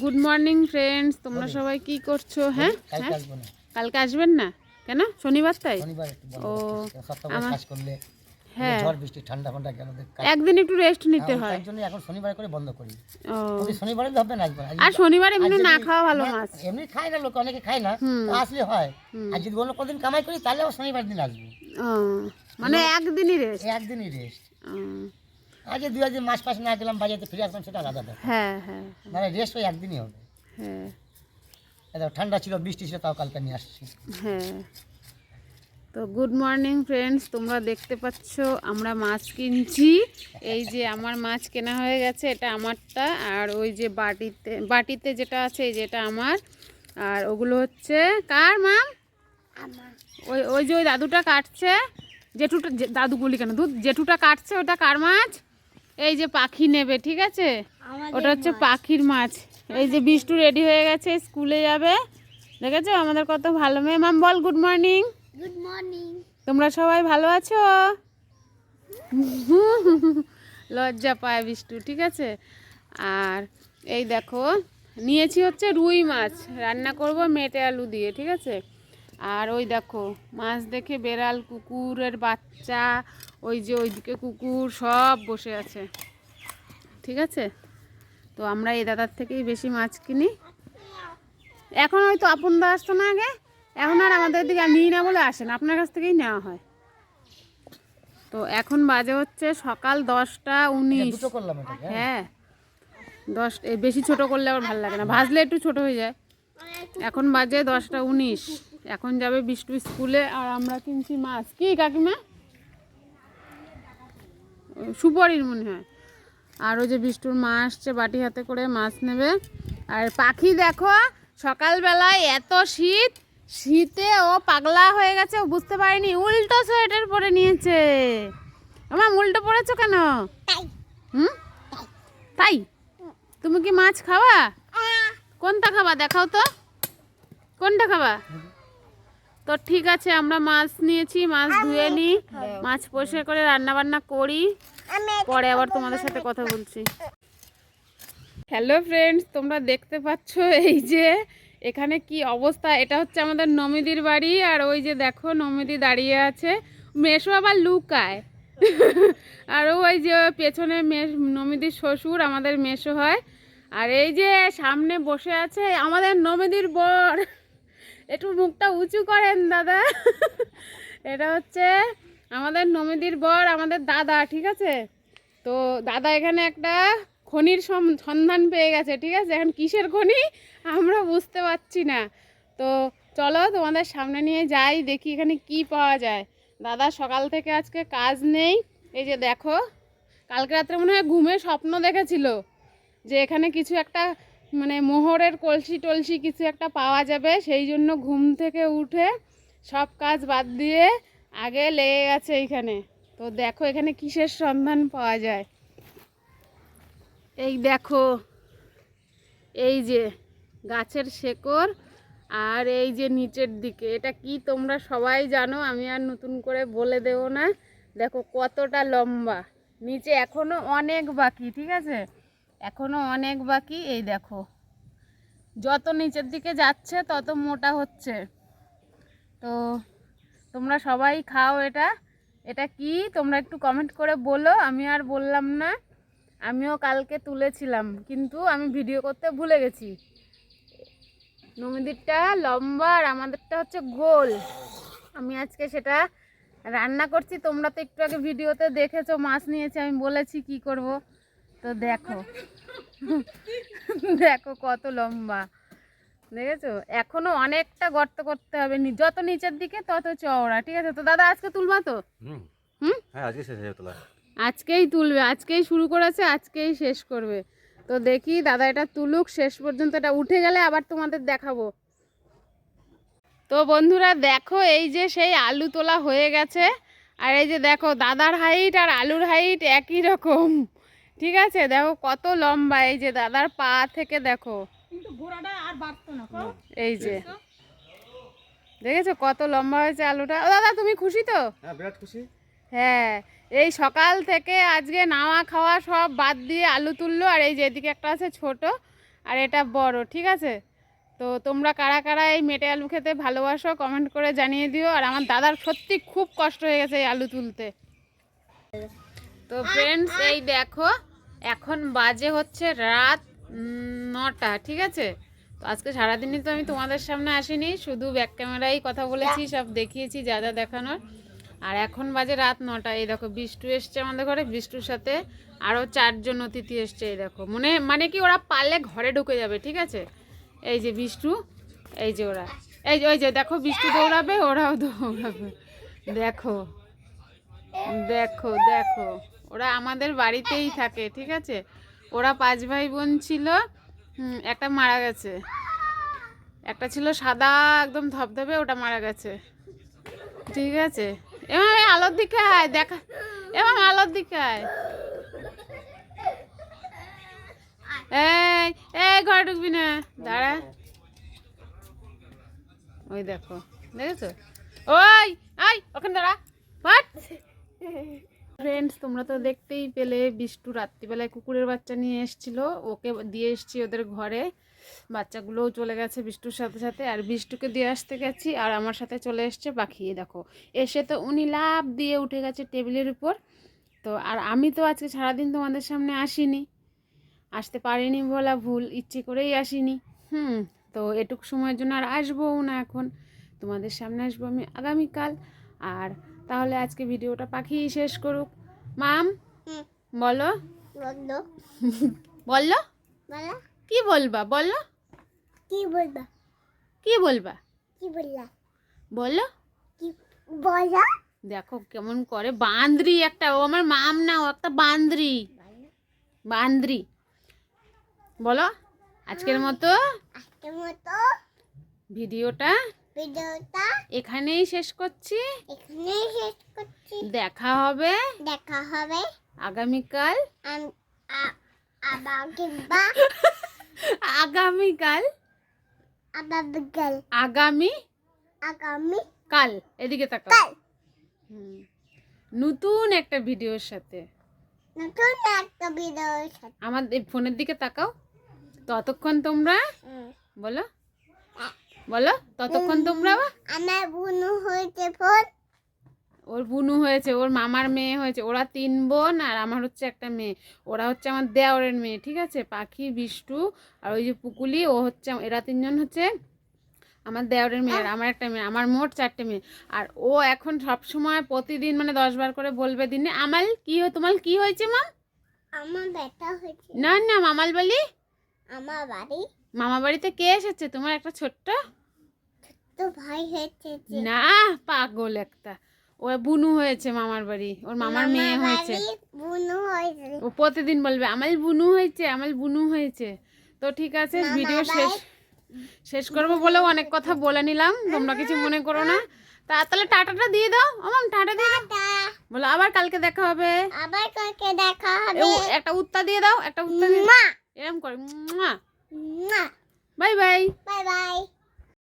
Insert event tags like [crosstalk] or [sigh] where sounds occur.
Good morning friends তোমরা সবাই কি করছ? হ্যাঁ? কালকে হ্যাঁ? কালকে আসবেন না? কেন? শনিবার তাই? ও, আমার- হ্যাঁ। ঝড় বৃষ্টি ঠান্ডা ফান্ডা গেল একদিন একটু রেস্ট নিতে জন্য এখন শনিবার করে বন্ধ করি। ও। শনিবারে আসবে না। আর শনিবার এমনি না খাওয়া ভালো মাছ। এমনি খায় না লোক অনেকে খায় না। হুম। আসলে হয়। আর যদি অন্য কামাই করি তাহলে শনিবার দিন আসব। মানে একদিনই রেস্ট একদিনই রেস্ট আগে দু একদিন মাস পাশ না গেলাম বাজারে ফিরে আসলাম সেটা আলাদা হ্যাঁ হ্যাঁ। মানে রেস্ট ওই একদিনই হবে। হ্যাঁ। ঠান্ডা ছিল বৃষ্টি ছিল তাও কালকে নিয়ে আসছি। হ্যাঁ। তো গুড মর্নিং ফ্রেন্ডস তোমরা দেখতে পাচ্ছ আমরা মাছ কিনছি। এই যে আমার মাছ কেনা হয়ে গেছে এটা আমারটা আর ওই যে বাটিতে বাটিতে যেটা আছে এই যেটা আমার। আর ওগুলো হচ্ছে কার মাম? ওই ওই যে ওই দাদুটা কাটছে। জেঠুটা যে- দাদু বলি কেন দুধ? জেঠুটা কাটছে ওটা কার মাছ? এই যে পাখি নেবে ঠিক আছে? ওটা হচ্ছে পাখির মাছ। এই যে বিষ্টু রেডি হয়ে গেছে স্কুলে যাবে। দেখেছ? আমাদের কত ভালো মেয়ে। মাম বল গুড মর্নিং গুড মর্নিং তোমরা সবাই ভালো আছো? লজ্জা পায় বিষ্টু ঠিক আছে? আর এই দেখো নিয়েছি হচ্ছে রুই মাছ। রান্না করব মেটে আলু দিয়ে ঠিক আছে? আর ওই দেখো মাছ দেখে বেড়াল কুকুরের বাচ্চা ওই যে ওইদিকে কুকুর সব বসে আছে। ঠিক আছে? তো আমরা এই দাদার থেকেই বেশি মাছ কিনি। এখন হয়তো আপন দা আসতো না আগে এখন আর আমাদের দিকে আর নিই না বলে আসেন আপনার কাছ থেকেই নেওয়া হয়। তো এখন বাজে হচ্ছে সকাল দশটা উনিশ। করলাম এটাকে হ্যাঁ? হ্যাঁ দশ বেশি ছোট করলে আবার ভালো লাগে না ভাজলে একটু ছোট হয়ে যায়। এখন বাজে দশটা উনিশ এখন যাবে বিষ্টু স্কুলে আর আমরা কিনছি মাছ। কি কাকিমা? সুপরির মনে হয়। আর ওই যে বিষ্টুর মা আসছে বাটি হাতে করে মাছ নেবে। আর পাখি দেখো সকালবেলায় এত শীত শীতে ও পাগলা হয়ে গেছে ও বুঝতে পারিনি উল্টো সোয়েটার পরে নিয়েছে। আমার উল্টো পড়েছো কেন? হুম? তাই? তুমি কি মাছ খাবা কোনটা খাবা দেখাও তো। কোনটা খাবা? তো ঠিক আছে আমরা মাছ নিয়েছি মাছ ধুয়ে নিই। মাছ পরিষ্কার করে রান্না বান্না করি। পরে আবার তোমাদের সাথে কথা বলছি। হ্যালো ফ্রেন্ডস তোমরা দেখতে পাচ্ছ এই যে এখানে কি অবস্থা? এটা হচ্ছে আমাদের নমিদির বাড়ি আর ওই যে দেখো নমিদি দাঁড়িয়ে আছে। মেশো আবার লুকায়। [laughs] আর ওই যে পেছনে নমিদির শ্বশুর আমাদের মেশো হয়। আর এই যে সামনে বসে আছে আমাদের নমিদির বর। [laughs] একটু মুখটা উঁচু করেন দাদা। [laughs] এটা হচ্ছে আমাদের নমিদির বর, আমাদের দাদা, ঠিক আছে? তো দাদা এখানে একটা খনির সন্ধান পেয়ে গেছে, ঠিক আছে? এখন কিসের খনি? আমরা বুঝতে পারছি না। তো চলো তোমাদের সামনে নিয়ে যাই, দেখি এখানে কি পাওয়া যায়। দাদা, সকাল থেকে আজকে কাজ নেই। এই যে দেখো, কালকে রাত্রে মনে হয় ঘুমে স্বপ্ন দেখেছিল যে এখানে কিছু একটা মানে মোহরের কলসি টলসি কিছু একটা পাওয়া যাবে। সেই জন্য ঘুম থেকে উঠে সব কাজ বাদ দিয়ে আগে লেগে গেছে এইখানে তো দেখো এখানে কিসের সন্ধান পাওয়া যায়। এই দেখো, এই যে গাছের শেকড় আর এই যে নিচের দিকে। এটা কি তোমরা সবাই জানো? আমি আর নতুন করে বলে দেব না। দেখো কতটা লম্বা। নিচে এখনও অনেক বাকি, ঠিক আছে? এখনও অনেক বাকি। এই দেখো, যত নিচের দিকে যাচ্ছে, তত মোটা হচ্ছে। তো তোমরা সবাই খাও এটা। এটা কি? তোমরা একটু কমেন্ট করে বলো। আমি আর বললাম না। আমিও কালকে তুলেছিলাম, কিন্তু আমি ভিডিও করতে ভুলে গেছি। নমিদিরটা লম্বা আর আমাদেরটা হচ্ছে গোল। আমি আজকে সেটা রান্না করছি। তোমরা তো একটু আগে ভিডিওতে দেখেছ, মাছ নিয়েছি, আমি বলেছি কি করব। তো দেখো। [laughs] দেখো কত লম্বা। দেখেছ? এখনও অনেকটা গর্ত করতে হবে যত নিচের দিকে তত চওড়া ঠিক আছে? তো দাদা আজকে তুলবা তো? হুম। হুম? হ্যাঁ আজকে শেষ হয়ে তোলা আজকেই তুলবে আজকেই শুরু করেছে আজকেই শেষ করবে। তো দেখি দাদা এটা তুলুক শেষ পর্যন্ত এটা উঠে গেলে আবার তোমাদের দেখাবো। তো বন্ধুরা দেখো এই যে সেই আলু তোলা হয়ে গেছে। আর এই যে দেখো দাদার হাইট আর আলুর হাইট একই রকম। ঠিক আছে? দেখো কত লম্বা এই যে দাদার পা থেকে দেখো। এই যে। দেখেছ কত লম্বা হয়েছে আলুটা? ও দাদা তুমি খুশি তো? হ্যাঁ বিরাট খুশি। হ্যাঁ এই সকাল থেকে আজকে নাওয়া খাওয়া সব বাদ দিয়ে আলু তুললো আর এই যে এদিকে একটা আছে ছোট আর এটা বড় ঠিক আছে? তো তোমরা কারা কারা এই মেটে আলু খেতে ভালোবাসো কমেন্ট করে জানিয়ে দিও আর আমার দাদার সত্যি খুব কষ্ট হয়ে গেছে এই আলু তুলতে। তো ফ্রেন্ডস এই দেখো এখন বাজে হচ্ছে রাত নটা ঠিক আছে? তো আজকে সারাদিনই তো আমি তোমাদের সামনে আসিনি শুধু ব্যাক ক্যামেরায় কথা বলেছি সব দেখিয়েছি যা যা দেখানোর। আর এখন বাজে রাত নটা এই দেখো বিষ্টু এসছে আমাদের ঘরে বিষ্টুর সাথে আরও চারজন অতিথি এসছে এই দেখো। মনে মানে কি ওরা পারলে ঘরে ঢুকে যাবে ঠিক আছে? এই যে বিষ্টু এই যে ওরা। এই যে ওই যে দেখো বিষ্টু দৌড়াবে ওরাও দৌড়াবে। দেখো দেখো দেখো ওরা আমাদের বাড়িতেই থাকে ঠিক আছে? ওরা পাঁচ ভাই বোন ছিল একটা মারা গেছে। একটা ছিল সাদা, একদম ধপধপে ওটা মারা গেছে। ঠিক আছে? এই আলোর দিকে আয়, দেখা। এমন আলোর দিকে আয়। এই এই, ঘরে ঢুকবি না। দাঁড়া। ওই দেখো, দেখেছ? ওই আই ওখানে দাঁড়া। ফ্রেন্ডস তোমরা তো দেখতেই পেলে, বিষ্টু রাত্রিবেলায় কুকুরের বাচ্চা নিয়ে এসেছিল। ওকে দিয়ে এসছি ওদের ঘরে। বাচ্চাগুলোও চলে গেছে বিষ্টুর সাথে সাথে। আর বিষ্টুকে দিয়ে আসতে গেছি আর আমার সাথে চলে এসছে পাখিয়ে দেখো। এসে তো উনি লাভ দিয়ে উঠে গেছে টেবিলের উপর। তো আর আমি তো আজকে সারাদিন তোমাদের সামনে আসিনি। আসতে পারিনি বলা ভুল, ইচ্ছে করেই আসিনি। হুম, তো এটুক সময়ের জন্য আর আসবোও না এখন। তোমাদের সামনে আসব আমি আগামীকাল। আর তাহলে আজকে ভিডিওটা পাখি শেষ করুক। মাম? বলো। বলল বলল বলা। কি বলবা? বলো। কি বলবা? কি বলবা? কি বললা? বলল কি বলা? দেখো কেমন করে বান্দ্রি একটা ও আমার মাম না ও একটা বান্দ্রি। বান্দ্রি। বলো। আজকের মতো আজকের মতো ভিডিওটা ভিডিওটা এখানেই শেষ করছি। এখানেই শেষ করছি। দেখা হবে। দেখা হবে। আগামীকাল। আম- আ- আবার আগামীকাল। আগামী আগামী কাল। এদিকে তাকাও। কাল। নতুন একটা ভিডিওর সাথে। নতুন একটা ভিডিওর সাথে। আমার এই ফোনের দিকে তাকাও। ততক্ষণ তোমরা। বলো। বলো ততক্ষণ তোমরা আমার বুনু হয়েছে ফোন। ওর বুনু হয়েছে ওর মামার মেয়ে হয়েছে ওরা তিন বোন আর আমার হচ্ছে একটা মেয়ে। ওরা হচ্ছে আমার দেওরের মেয়ে ঠিক আছে? পাখি বিষ্টু আর ওই যে পুকুলি ও হচ্ছে এরা তিনজন হচ্ছে আমার দেওরের মেয়ে আর আমার একটা মেয়ে আমার মোট চারটে মেয়ে। আর ও এখন সব সময় প্রতিদিন মানে দশ বার করে বলবে দিনে আমাল কি তোমার কি হয়েছে মা আমার বেটা হয়েছে। না না মামাল বলি। আমার বাড়ি। মামা বাড়িতে কে এসেছে? তোমার একটা ছোট্ট? ভাই হয়েছে না পাগল একটা। ও বুনু হয়েছে মামার বাড়ি। ওর মামার মেয়ে হয়েছে। ও প্রতিদিন বলবে আমার বুনু হয়েছে আমার বুনু হয়েছে। তো ঠিক আছে ভিডিও শেষ শেষ করব বলেও অনেক কথা বলে নিলাম। তোমরা কিছু মনে করো না। তা তাহলে টাটাটা দিয়ে দাও। আমার টাটা দিয়ে দাও। বলো আবার কালকে দেখা হবে। আবার কালকে দেখা হবে। একটা উত্তা দিয়ে দাও একটা উত্তা দিয়ে মা এরম করে মা 拜拜，拜拜。